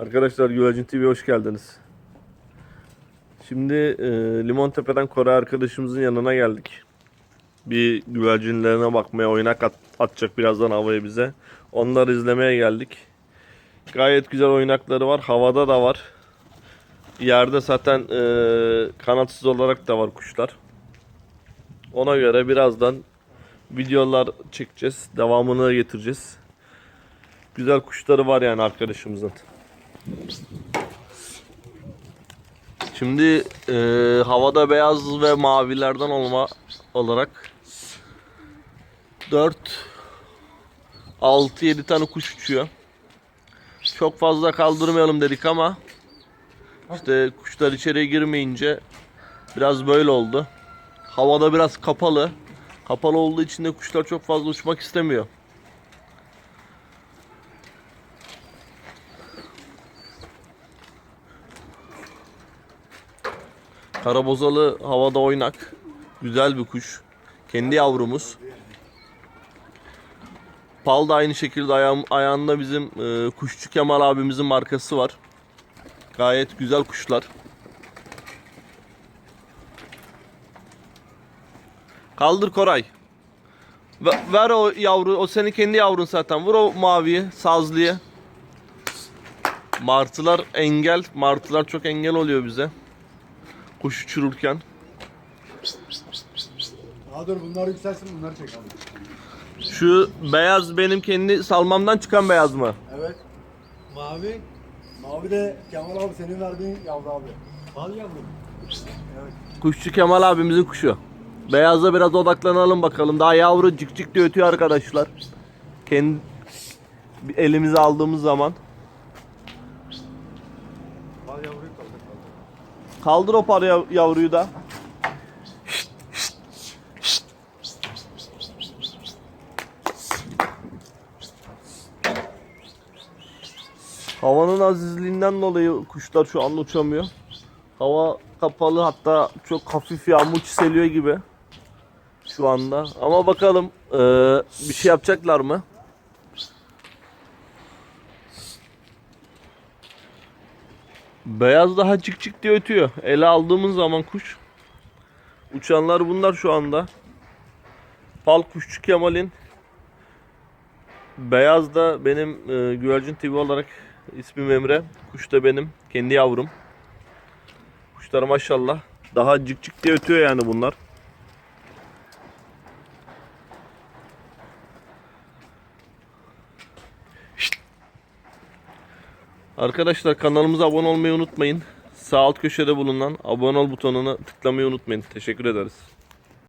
Arkadaşlar Güvercin TV'ye hoş geldiniz. Şimdi e, Limontepe'den Kore arkadaşımızın yanına geldik. Bir güvercinlerine bakmaya, oynak at- atacak birazdan havaya bize. Onları izlemeye geldik. Gayet güzel oynakları var. Havada da var. Yerde zaten e, kanatsız olarak da var kuşlar. Ona göre birazdan videolar çekeceğiz. Devamını getireceğiz. Güzel kuşları var yani arkadaşımızın. Şimdi e, havada beyaz ve mavilerden olma olarak 4 6 7 tane kuş uçuyor. Çok fazla kaldırmayalım dedik ama işte kuşlar içeriye girmeyince biraz böyle oldu. Havada biraz kapalı. Kapalı olduğu için de kuşlar çok fazla uçmak istemiyor. Karabozalı havada oynak. Güzel bir kuş. Kendi yavrumuz. Pal da aynı şekilde ayağım, ayağında bizim e, kuşçu Kemal abimizin markası var. Gayet güzel kuşlar. Kaldır Koray. Ve- Ver o yavru, o senin kendi yavrun zaten. Vur o maviyi, sazlıya. Martılar engel. Martılar çok engel oluyor bize. Kuş uçururken. Daha dur bunlar yükselsin bunları çek abi. Şu beyaz benim kendi salmamdan çıkan beyaz mı? Evet. Mavi. Mavi de Kemal abi senin verdiğin yavru abi. Bal yavru. Evet. Kuşçu Kemal abimizin kuşu. Beyaza biraz odaklanalım bakalım. Daha yavru cik cik diye ötüyor arkadaşlar. Kendi elimize aldığımız zaman. Bal yavruyu kaldır kaldır. Kaldır o par yav- yavruyu da. Havanın azizliğinden dolayı kuşlar şu an uçamıyor. Hava kapalı hatta çok hafif yağmur çiseliyor gibi şu anda. Ama bakalım eee, bir şey yapacaklar mı? Beyaz daha çık çık diye ötüyor. Ele aldığımız zaman kuş. Uçanlar bunlar şu anda. Pal kuşçu Kemal'in. Beyaz da benim e, Güvercin TV olarak ismim Emre. Kuş da benim. Kendi yavrum. Kuşlar maşallah. Daha cık cık diye ötüyor yani bunlar. Arkadaşlar kanalımıza abone olmayı unutmayın. Sağ alt köşede bulunan abone ol butonuna tıklamayı unutmayın. Teşekkür ederiz.